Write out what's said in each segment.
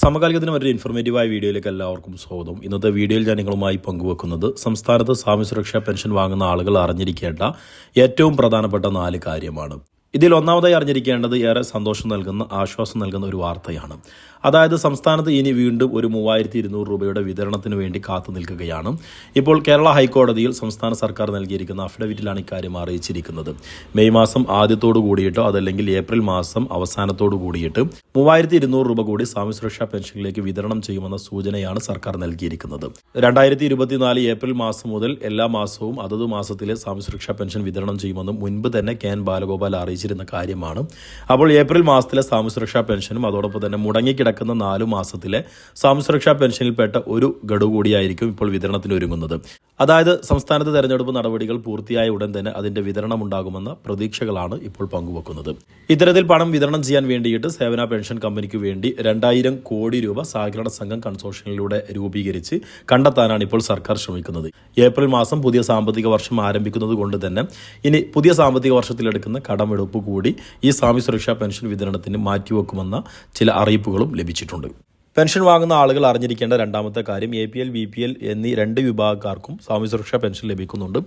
സമകാലികത്തിന് മറ്റൊരു ഇൻഫോർമേറ്റീവായ വീഡിയോയിലേക്ക് എല്ലാവർക്കും സ്വാഗതം. ഇന്നത്തെ വീഡിയോയിൽ ഞാൻ നിങ്ങളുമായി പങ്കുവെക്കുന്നത് സംസ്ഥാനത്ത് സാമൂഹ്യ സുരക്ഷാ പെൻഷൻ വാങ്ങുന്ന ആളുകൾ അറിഞ്ഞിരിക്കേണ്ട ഏറ്റവും പ്രധാനപ്പെട്ട നാല് കാര്യമാണ്. ഇതിൽ ഒന്നാമതായി അറിഞ്ഞിരിക്കേണ്ടത് ഏറെ സന്തോഷം നൽകുന്ന ആശ്വാസം നൽകുന്ന ഒരു വാർത്തയാണ്. അതായത് സംസ്ഥാനത്ത് ഇനി വീണ്ടും ഒരു മൂവായിരത്തി ഇരുന്നൂറ് രൂപയുടെ വിതരണത്തിന് വേണ്ടി കാത്തു നിൽക്കുകയാണ്. ഇപ്പോൾ കേരള ഹൈക്കോടതിയിൽ സംസ്ഥാന സർക്കാർ നൽകിയിരിക്കുന്ന അഫിഡവിറ്റിലാണ് ഇക്കാര്യം അറിയിച്ചിരിക്കുന്നത്. മെയ് മാസം ആദ്യത്തോടു കൂടിയിട്ടോ അതല്ലെങ്കിൽ ഏപ്രിൽ മാസം അവസാനത്തോടു കൂടിയിട്ട് മൂവായിരത്തി ഇരുന്നൂറ് രൂപ കൂടി സാമ്യ സുരക്ഷാ പെൻഷനിലേക്ക് വിതരണം ചെയ്യുമെന്ന സൂചനയാണ് സർക്കാർ നൽകിയിരിക്കുന്നത്. രണ്ടായിരത്തി ഇരുപത്തിനാല് ഏപ്രിൽ മാസം മുതൽ എല്ലാ മാസവും അതത് മാസത്തിലെ സാമ്യ സുരക്ഷാ പെൻഷൻ വിതരണം ചെയ്യുമെന്നും മുൻപ് തന്നെ കെ എൻ ബാലഗോപാൽ അറിയിച്ചിരുന്ന കാര്യമാണ്. അപ്പോൾ ഏപ്രിൽ മാസത്തിലെ സാമൂഹ്യ സുരക്ഷാ പെൻഷനും അതോടൊപ്പം തന്നെ മുടങ്ങിക്കിടക്കുന്ന നാലു മാസത്തിലെ സാമൂഹ്യ സുരക്ഷാ പെൻഷനിൽപ്പെട്ട ഒരു ഗഡു കൂടിയായിരിക്കും ഇപ്പോൾ വിതരണത്തിന് ഒരുങ്ങുന്നത് അതായത് സംസ്ഥാനത്ത് തെരഞ്ഞെടുപ്പ് നടപടികൾ പൂർത്തിയായ ഉടൻ തന്നെ അതിന്റെ വിതരണം ഉണ്ടാകുമെന്ന പ്രതീക്ഷകളാണ് ഇപ്പോൾ പങ്കുവെക്കുന്നത്. ഇത്തരത്തിൽ പണം വിതരണം ചെയ്യാൻ വേണ്ടിയിട്ട് സേവന പെൻഷൻ കമ്പനിക്ക് വേണ്ടി രണ്ടായിരം കോടി രൂപ സഹകരണ സംഘം കൺസോർഷ്യനിലൂടെ രൂപീകരിച്ച് കണ്ടെത്താനാണ് ഇപ്പോൾ സർക്കാർ ശ്രമിക്കുന്നത്. ഏപ്രിൽ മാസം പുതിയ സാമ്പത്തിക വർഷം ആരംഭിക്കുന്നത് കൊണ്ട് തന്നെ ഇനി പുതിയ സാമ്പത്തിക വർഷത്തിലെടുക്കുന്ന കടമെടുപ്പ് കൂടി ഈ സ്വാമി സുരക്ഷാ പെൻഷൻ വിതരണത്തിന് മാറ്റിവെക്കുമെന്ന ചില അറിയിപ്പുകളും ലഭിച്ചിട്ടുണ്ട്. പെൻഷൻ വാങ്ങുന്ന ആളുകൾ അറിഞ്ഞിരിക്കേണ്ട രണ്ടാമത്തെ കാര്യം A P L B P L എന്നീ രണ്ട് വിഭാഗക്കാർക്കും സ്വാമി സുരക്ഷാ പെൻഷൻ ലഭിക്കുന്നുണ്ട്.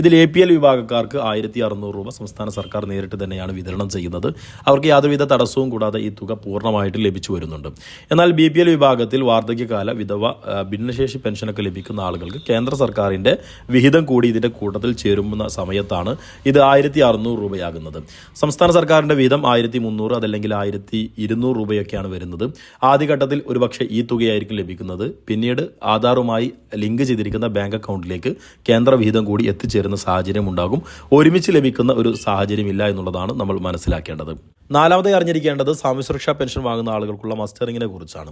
ഇതിൽ എ പി എൽ വിഭാഗക്കാർക്ക് ആയിരത്തി അറുന്നൂറ് രൂപ സംസ്ഥാന സർക്കാർ നേരിട്ട് തന്നെയാണ് വിതരണം ചെയ്യുന്നത്. അവർക്ക് യാതൊരുവിധ തടസ്സവും കൂടാതെ ഈ തുക പൂർണമായിട്ട് ലഭിച്ചു വരുന്നുണ്ട്. എന്നാൽ ബി പി എൽ വിഭാഗത്തിൽ വാർദ്ധക്യകാല വിധവ ഭിന്നശേഷി പെൻഷനൊക്കെ ലഭിക്കുന്ന ആളുകൾക്ക് കേന്ദ്ര സർക്കാരിന്റെ വിഹിതം കൂടി ഇതിന്റെ കൂട്ടത്തിൽ ചേരുന്ന സമയത്താണ് ഇത് ആയിരത്തി അറുന്നൂറ് രൂപയാകുന്നത്. സംസ്ഥാന സർക്കാരിന്റെ വിഹിതം ആയിരത്തി മുന്നൂറ് അതല്ലെങ്കിൽ ആയിരത്തി ഇരുന്നൂറ് രൂപയൊക്കെയാണ് വരുന്നത്. ആദ്യഘട്ടത്തിൽ ഒരുപക്ഷെ ഈ തുകയായിരിക്കും ലഭിക്കുന്നത്. പിന്നീട് ആധാറുമായി ലിങ്ക് ചെയ്തിരിക്കുന്ന ബാങ്ക് അക്കൗണ്ടിലേക്ക് കേന്ദ്ര വിഹിതം കൂടി എത്തിച്ചേരുന്ന സാഹചര്യം ഉണ്ടാകും. ഒരുമിച്ച് ലഭിക്കുന്ന ഒരു സാഹചര്യമില്ല എന്നുള്ളതാണ് നമ്മൾ മനസ്സിലാക്കേണ്ടത്. നാലാമതായി അറിഞ്ഞിരിക്കേണ്ടത് സാമൂഹ്യ സുരക്ഷാ പെൻഷൻ വാങ്ങുന്ന ആളുകൾക്കുള്ള മസ്റ്ററിങ്ങിനെ കുറിച്ചാണ്.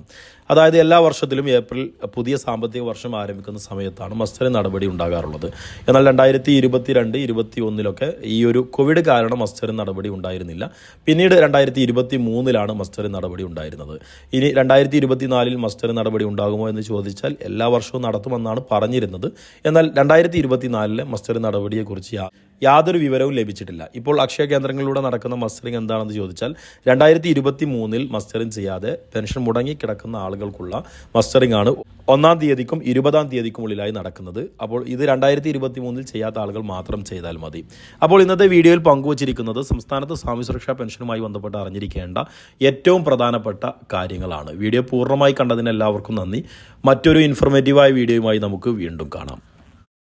അതായത് എല്ലാ വർഷത്തിലും ഏപ്രിൽ പുതിയ സാമ്പത്തിക വർഷം ആരംഭിക്കുന്ന സമയത്താണ് മസ്റ്ററിംഗ് നടപടി ഉണ്ടാകാറുള്ളത്. എന്നാൽ രണ്ടായിരത്തി ഇരുപത്തി രണ്ട് ഇരുപത്തി ഒന്നിലൊക്കെ ഈ ഒരു കോവിഡ് കാരണം മസ്റ്ററിംഗ് നടപടി ഉണ്ടായിരുന്നില്ല. പിന്നീട് രണ്ടായിരത്തി ഇരുപത്തി മൂന്നിലാണ് മസ്റ്ററിംഗ് നടപടി ഉണ്ടായിരുന്നത്. ഇനി രണ്ടായിരത്തി ഇരുപത്തിനാലിൽ മസ്റ്റർ നടപടി ഉണ്ടാകുമോ എന്ന് ചോദിച്ചാൽ എല്ലാ വർഷവും നടത്തുമെന്നാണ് പറഞ്ഞിരുന്നത്. എന്നാൽ രണ്ടായിരത്തി ഇരുപത്തിനാലിലെ മസ്റ്റർ നടപടിയെക്കുറിച്ച് യാതൊരു വിവരവും ലഭിച്ചിട്ടില്ല. ഇപ്പോൾ അക്ഷയ കേന്ദ്രങ്ങളിലൂടെ നടക്കുന്ന മസ്റ്ററിംഗ് എന്താണെന്ന് ചോദിച്ചാൽ രണ്ടായിരത്തി ഇരുപത്തി മൂന്നിൽ മസ്റ്ററിംഗ് ചെയ്യാതെ പെൻഷൻ മുടങ്ങി കിടക്കുന്ന ആളുകൾക്കുള്ള മസ്റ്ററിംഗ് ആണ് ഒന്നാം തീയതിക്കും ഇരുപതാം തീയതിക്കും ഉള്ളിലായി നടക്കുന്നത്. അപ്പോൾ ഇത് രണ്ടായിരത്തി ഇരുപത്തി മൂന്നിൽ ചെയ്യാത്ത ആളുകൾ മാത്രം ചെയ്താൽ മതി. അപ്പോൾ ഇന്നത്തെ വീഡിയോയിൽ പങ്കുവച്ചിരിക്കുന്നത് സംസ്ഥാനത്ത് സ്വാമി സുരക്ഷാ പെൻഷനുമായി ബന്ധപ്പെട്ട് അറിഞ്ഞിരിക്കേണ്ട ഏറ്റവും പ്രധാനപ്പെട്ട കാര്യങ്ങളാണ്. വീഡിയോ പൂർണമായി കണ്ടതിന് എല്ലാവർക്കും നന്ദി. മറ്റൊരു ഇൻഫർമേറ്റീവായ വീഡിയോയുമായി നമുക്ക് വീണ്ടും കാണാം.